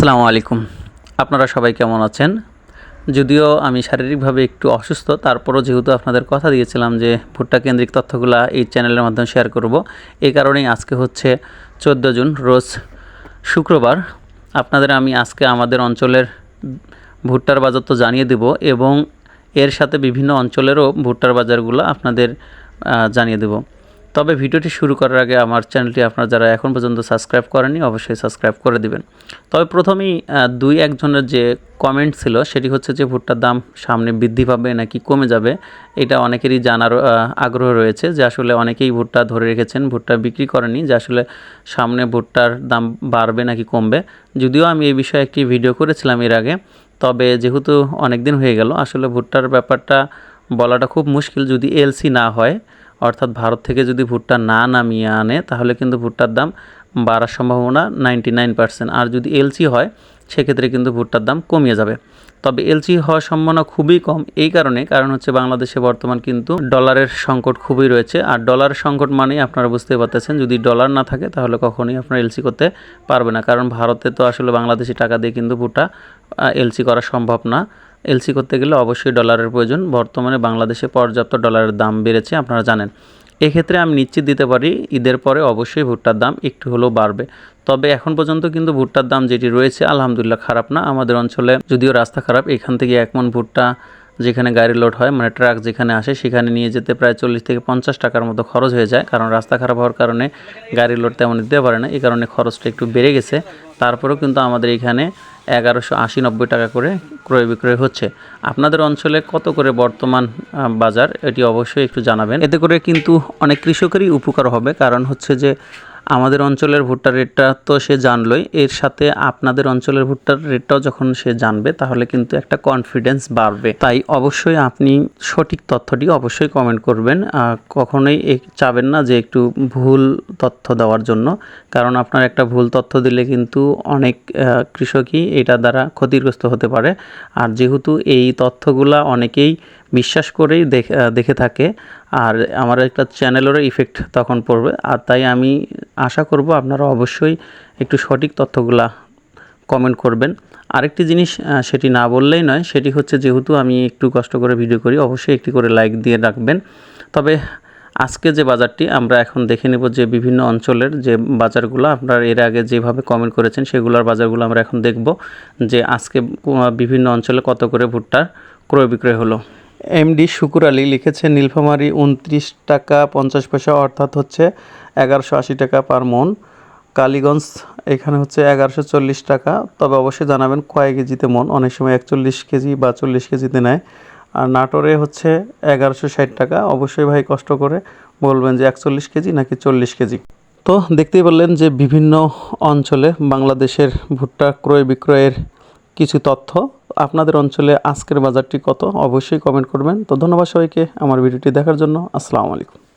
আসসালামু আলাইকুম। আপনারা সবাই কেমন আছেন? যদিও আমি শারীরিকভাবে একটু অসুস্থ, তারপরও যেহেতু আপনাদের কথা দিয়েছিলাম যে ভুট্টা কেন্দ্রিক তথ্যগুলো এই চ্যানেলের মাধ্যমে শেয়ার করব এই কারণেই আজকে হচ্ছে চোদ্দ জুন, রোজ শুক্রবার। আপনাদের আমি আজকে আমাদের অঞ্চলের ভুট্টার বাজার তো জানিয়ে দেব এবং এর সাথে বিভিন্ন অঞ্চলেরও ভুট্টার বাজারগুলো আপনাদের জানিয়ে দেব। তবে ভিডিওটি শুরু করার আগে আমার চ্যানেলটি আপনারা যারা এখন পর্যন্ত সাবস্ক্রাইব করেনি অবশ্যই সাবস্ক্রাইব করে দিবেন। তবে প্রথমেই দুই একজনের যে কমেন্ট ছিল, সেটি হচ্ছে যে ভুট্টার দাম সামনে বৃদ্ধি পাবে নাকি কমে যাবে, এটা অনেকেরই জানার আগ্রহ রয়েছে যে আসলে অনেকেই ভুট্টা ধরে রেখেছেন, ভুট্টা বিক্রি করেনি যে আসলে সামনে ভুট্টার দাম বাড়বে নাকি কমবে। যদিও আমি এই বিষয়ে একটি ভিডিও করেছিলাম এর আগে, তবে যেহেতু অনেক দিন হয়ে গেল, আসলে ভুট্টার ব্যাপারটা বলাটা খুব মুশকিল যদি এলসি না হয়। অর্থাৎ ভারত থেকে যদি ভুট্টা না নামিয়ে আনে, তাহলে কিন্তু ভুট্টার দাম বাড়ার সম্ভাবনা নাইনটি নাইন পার্সেন্ট। আর যদি এলসি হয়, সেক্ষেত্রে কিন্তু ভুট্টার দাম কমিয়ে যাবে। তবে এলসি হওয়ার সম্ভাবনা খুবই কম, এই কারণে কারণ হচ্ছে বাংলাদেশে বর্তমান কিন্তু ডলারের সংকট খুবই রয়েছে। আর ডলারের সংকট মানেই আপনারা বুঝতে পারতেছেন, যদি ডলার না থাকে, তাহলে কখনোই আপনারা এলসি করতে পারবে না। কারণ ভারতে তো আসলে বাংলাদেশি টাকা দিয়ে কিন্তু ভুট্টা এলসি করা সম্ভব না। এলসি করতে গেলে অবশ্যই ডলারের প্রয়োজন। বর্তমানে বাংলাদেশে পর্যাপ্ত ডলারের দাম বেড়েছে, আপনারা জানেন। এক্ষেত্রে আমি নিশ্চিত দিতে পারি, ঈদের পরে অবশ্যই ভুট্টার দাম একটু হলেও বাড়বে। তবে এখন পর্যন্ত কিন্তু ভুট্টার দাম যেটি রয়েছে, আলহামদুলিল্লাহ খারাপ না। আমাদের অঞ্চলে যদিও রাস্তা খারাপ, এখান থেকে এক মন ভুট্টা যেখানে গাড়ি লোড হয় মানে ট্রাক যেখানে আসে, সেখানে নিয়ে যেতে প্রায় চল্লিশ থেকে পঞ্চাশ টাকার মতো খরচ হয়ে যায়। কারণ রাস্তা খারাপ হওয়ার কারণে গাড়ি লোড তেমন দিতে পারে না। এই কারণে খরচটা একটু বেড়ে গেছে। তারপরেও কিন্তু আমাদের এখানে এগারোশো আশি নব্বই টাকা করে ক্রয় বিক্রয় হচ্ছে। আপনাদের অঞ্চলে কত করে বর্তমান বাজার? এটি অবশ্যই একটু জানাবেন। এতে করে কিন্তু অনেক কৃষকেরই উপকার হবে। কারণ হচ্ছে যে আমাদের অঞ্চলের ভুট্টার রেটটা তো সে জানলই। এর সাথে আপনাদের অঞ্চলের ভুট্টার রেটটাও যখন সে জানবে, তাহলে কিন্তু একটা কনফিডেন্স বাড়বে। তাই অবশ্যই আপনি সঠিক তথ্যটি অবশ্যই কমেন্ট করবেন। কখনোই চাবেন না যে একটু ভুল তথ্য দেওয়ার জন্য। কারণ আপনার একটা ভুল তথ্য দিলে কিন্তু অনেক কৃষকই এটা দ্বারা ক্ষতিগ্রস্ত হতে পারে। আর যেহেতু এই তথ্যগুলা অনেকেই বিশ্বাস করেই দেখ- থাকে। আর আমার একটা চ্যানেলেরও ইফেক্ট তখন পড়বে। আর তাই আমি আশা করব আপনারা অবশ্যই একটু সঠিক তথ্যগুলা কমেন্ট করবেন। আরেকটি জিনিস সেটি না বললেই নয়, সেটি হচ্ছে যেহেতু আমি একটু কষ্ট করে ভিডিও করি, অবশ্যই একটি করে লাইক দিয়ে রাখবেন। তবে আজকে যে বাজারটি, আমরা এখন দেখে নেব যে বিভিন্ন অঞ্চলের যে বাজারগুলো, আপনারা এর আগে যেভাবে কমেন্ট করেছেন, সেগুলোর বাজারগুলো আমরা এখন দেখব যে আজকে বিভিন্ন অঞ্চলে কত করে ভুট্টার ক্রয় বিক্রয় হলো। এমডি শুকুর আলী লিখেছে নীলফামারি উনত্রিশ টাকা পঞ্চাশ পয়সা অর্থাৎ হচ্ছে এগারোশো আশি টাকা পার মন। কালীগঞ্জ এখানে হচ্ছে এগারোশো চল্লিশ টাকা। তবে অবশ্যই জানাবেন কয় কেজিতে মন? অনেক সময় একচল্লিশ কেজি বা চল্লিশ কেজিতে নেয়। আর নাটোরে হচ্ছে এগারোশো ষাট টাকা। অবশ্যই ভাই কষ্ট করে বলবেন যে একচল্লিশ কেজি নাকি চল্লিশ কেজি। তো দেখতেই পারলেন যে বিভিন্ন অঞ্চলে বাংলাদেশের ভুট্টা ক্রয় বিক্রয়ের কিছু তথ্য আপনাদের অঞ্চলে আজকের বাজারটি কত? অবশ্যই কমেন্ট করবেন। তো ধন্যবাদ সবাইকে আমার ভিডিওটি দেখার জন্য। আসসালামু আলাইকুম।